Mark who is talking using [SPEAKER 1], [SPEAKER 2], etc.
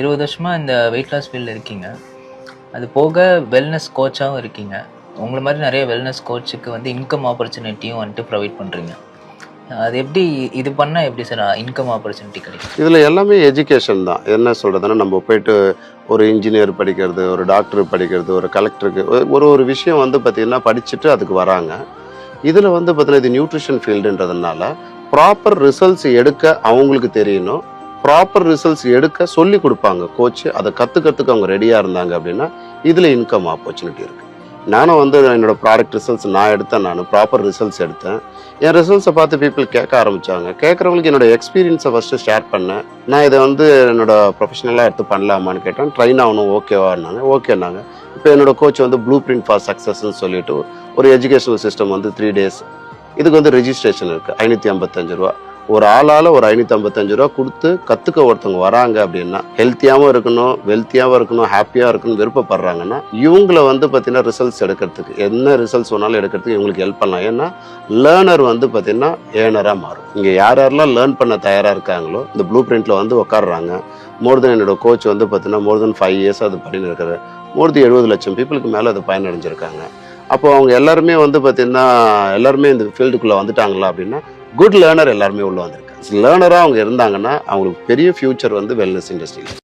[SPEAKER 1] இருபது வருஷமாக இந்த வெயிட் லாஸ் ஃபீல்டில் இருக்கீங்க. அது போக வெல்னஸ் கோச்சாகவும் இருக்கீங்க. உங்களை மாதிரி நிறைய வெல்னஸ் கோச்சுக்கு வந்து இன்கம் ஆப்பர்ச்சுனிட்டியும் வந்துட்டு ப்ரொவைட் பண்ணுறீங்க அது எப்படி இது பண்ணால் எப்படி சார் இன்கம் ஆப்பர்ச்சுனிட்டி கிடைக்கும்?
[SPEAKER 2] இதில் எல்லாமே எஜுகேஷன் தான். என்ன சொல்கிறதுன்னா நம்ம போயிட்டு ஒரு இன்ஜினியர் படிக்கிறது ஒரு டாக்டர் படிக்கிறது ஒரு கலெக்டருக்கு ஒரு ஒரு விஷயம் வந்து பார்த்திங்கன்னா படிச்சுட்டு அதுக்கு வராங்க. இதில் வந்து பார்த்தீங்கன்னா இது நியூட்ரிஷன் ஃபீல்டுன்றதுனால ப்ராப்பர் ரிசல்ட்ஸ் எடுக்க அவங்களுக்கு தெரியணும். ப்ராப்பர் ரிசல்ட்ஸ் எடுக்க சொல்லி கொடுப்பாங்க. கோச் அதை கற்றுக்கிறதுக்கு அவங்க ரெடியாக இருந்தாங்க அப்படின்னா இதில் இன்கம் ஆப்பர்ச்சுனிட்டி இருக்குது நானும் வந்து என்னோடய ப்ராடக்ட் ரிசல்ட்ஸ் நான் எடுத்தேன் நான் ப்ராப்பர் ரிசல்ட்ஸ் எடுத்தேன். என் ரிசல்ட்ஸை பார்த்து பீப்புள் கேட்க ஆரம்பித்தாங்க கேட்குறவங்களுக்கு என்னோடய எக்ஸ்பீரியன்ஸை ஃபஸ்ட்டு ஷேர் பண்ணேன். நான் இதை வந்து என்னோடய ப்ரொஃபஷனலாக எடுத்து பண்ணலாமான்னு கேட்டேன். ட்ரெயின் ஆகணும் ஓகேவான்னாங்க ஓகேனாங்க இப்போ என்னோட கோச் வந்து ப்ளூ பிரிண்ட் ஃபார் சக்ஸஸ்ன்னு சொல்லிட்டு ஒரு எஜுகேஷனல் சிஸ்டம் வந்து த்ரீ டேஸ் இதுக்கு வந்து ரெஜிஸ்ட்ரேஷன் இருக்குது ஐநூற்றி ஐம்பத்தஞ்சு ரூபா. ஒரு ஆளால் ஒரு ஐநூற்றி ஐம்பத்தஞ்சு ரூபா கொடுத்து கற்றுக்க ஒருத்தவங்க வராங்க அப்படின்னா ஹெல்த்தியாகவும் இருக்கணும் வெல்த்தியாகவும் இருக்கணும் ஹாப்பியாக இருக்கணும் விருப்பப்படுறாங்கன்னா இவங்கள வந்து பார்த்தீங்கன்னா ரிசல்ட்ஸ் எடுக்கிறதுக்கு என்ன ரிசல்ட்ஸ் வேணாலும் எடுக்கிறதுக்கு இவங்களுக்கு ஹெல்ப் பண்ணலாம். ஏன்னா லேர்னர் வந்து பார்த்தீங்கன்னா ஏர்னராக மாறும். இங்கே யார் யாரெல்லாம் லேர்ன் பண்ண தயாராக இருக்காங்களோ இந்த ப்ளூ பிரிண்ட்டில் வந்து உட்காடுறாங்க மோர் தென் என்னோட கோச் வந்து பார்த்தீங்கன்னா மோர் தென் ஃபைவ் இயர்ஸ் அது பண்ணின்னு இருக்கிற மோர் தென் எழுபது லட்சம் பீப்புளுக்கு மேலே அது பயனடைஞ்சிருக்காங்க. அப்போ அவங்க எல்லாருமே வந்து பார்த்தீங்கன்னா எல்லாருமே இந்த ஃபீல்டுக்குள்ளே வந்துட்டாங்களா அப்படின்னா குட் லேர்னர் எல்லாருமே உள்ள வந்திருக்காங்க. லேர்னராக அவங்க இருந்தாங்கன்னா அவங்களுக்கு பெரிய ஃபியூச்சர் வந்து வெல்னஸ் இண்டஸ்ட்ரியில்